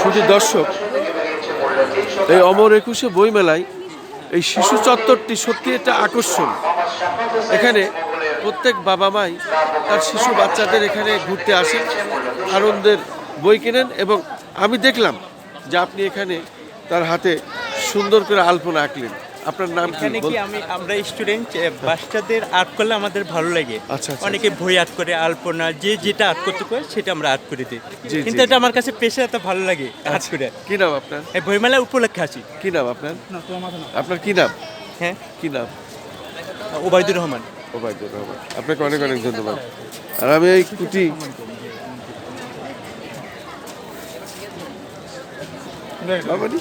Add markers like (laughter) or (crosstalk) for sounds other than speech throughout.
শুধু দর্শক, এই অমর একুশে বইমেলায় এই শিশু চত্বরটি সত্যি একটা আকর্ষণ। এখানে প্রত্যেক বাবা মাই তার শিশু বাচ্চাদের এখানে ঘুরতে আসেন, আনন্দের বই কেনেন এবং আমি দেখলাম যে আপনি এখানে তার হাতে সুন্দর করে আলপনা আঁকলেন। আপনার নাম কি? এখানে কি আমি আমরা স্টুডেন্ট বাচ্চাদের আর্ট করলে আমাদের ভালো লাগে। আচ্ছা, আচ্ছা। অনেকে বই আর্ট করে আলপনা যে যেটা আর্ট করতে পারে সেটা আমরা আর্ট করে দিই। কিন্তু এটা আমার কাছে পেশা এত ভালো লাগে আর্ট করে। কি নাম আপনার? এই বইমেলা উপলক্ষে আছি। কি নাম আপনার? আপনার কি নাম? হ্যাঁ। কি নাম? ওবায়দুর রহমান। ওবায়দুর রহমান। আপনাকে অনেক অনেক ধন্যবাদ। আর আমি এই কুটি বাবানি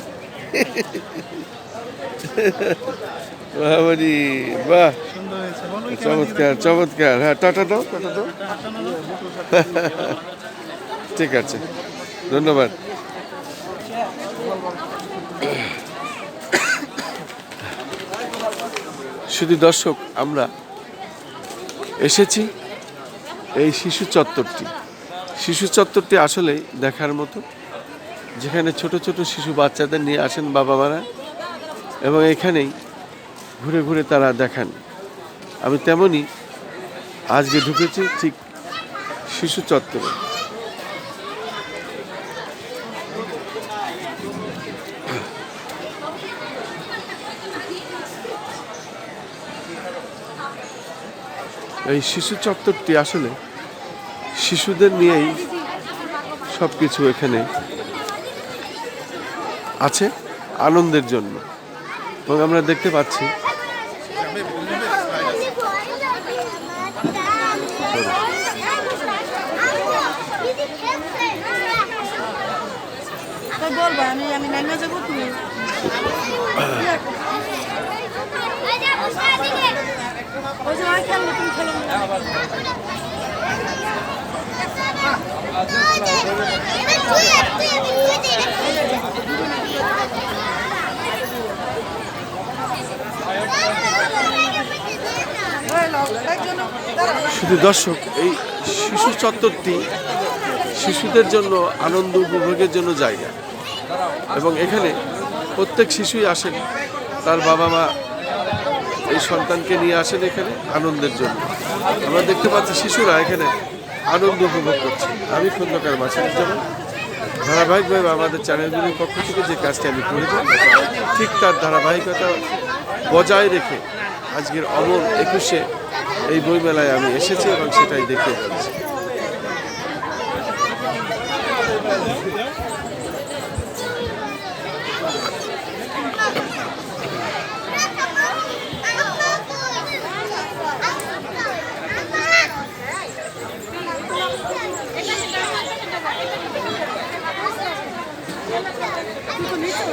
(laughs) বাবানি বাহ। চমৎকার চমৎকার। হ্যাঁ টাটা দাও টাটা দাও। (laughs) ঠিক আছে। ধন্যবাদ। (coughs) শুধু দর্শক, আমরা এসেছি এই শিশু চত্বরটি। শিশু চত্বরটি আসলে দেখার মতো, যেখানে ছোট ছোট শিশু বাচ্চাদের নিয়ে আসেন বাবা মারা এবং এখানেই ঘুরে ঘুরে তারা দেখান। আমি তেমনই আজকে ঢুকেছি ঠিক শিশু চত্বরে। এই শিশু চত্বরটি আসলে শিশুদের নিয়েই সব কিছু এখানে আছে আনন্দের জন্য। এবং আমরা দেখতে পাচ্ছি। খেলব তুমি? খেলো। শুধু দর্শক, এই শিশু চত্বরটি শিশুদের জন্য আনন্দ উপভোগের জন্য জায়গা। এবং এখানে প্রত্যেক শিশুই আসেন, তার বাবা মা এই সন্তানকে নিয়ে আসেন এখানে আনন্দের জন্য। আমরা দেখতে পাচ্ছি শিশুরা এখানে আনন্দ উপভোগ করছে। আমি খন্দকার মাসিনুজ্জামান ধারাবাহিকভাবে আমাদের চ্যানেলগুলির পক্ষ থেকে যে কাজটি আমি করেছি, ঠিক তার ধারাবাহিকতা বজায় রেখে আজকের অমর একুশে এই বইমেলায় আমি এসেছি এবং সেটাই দেখে ফেলেছি তুমি তো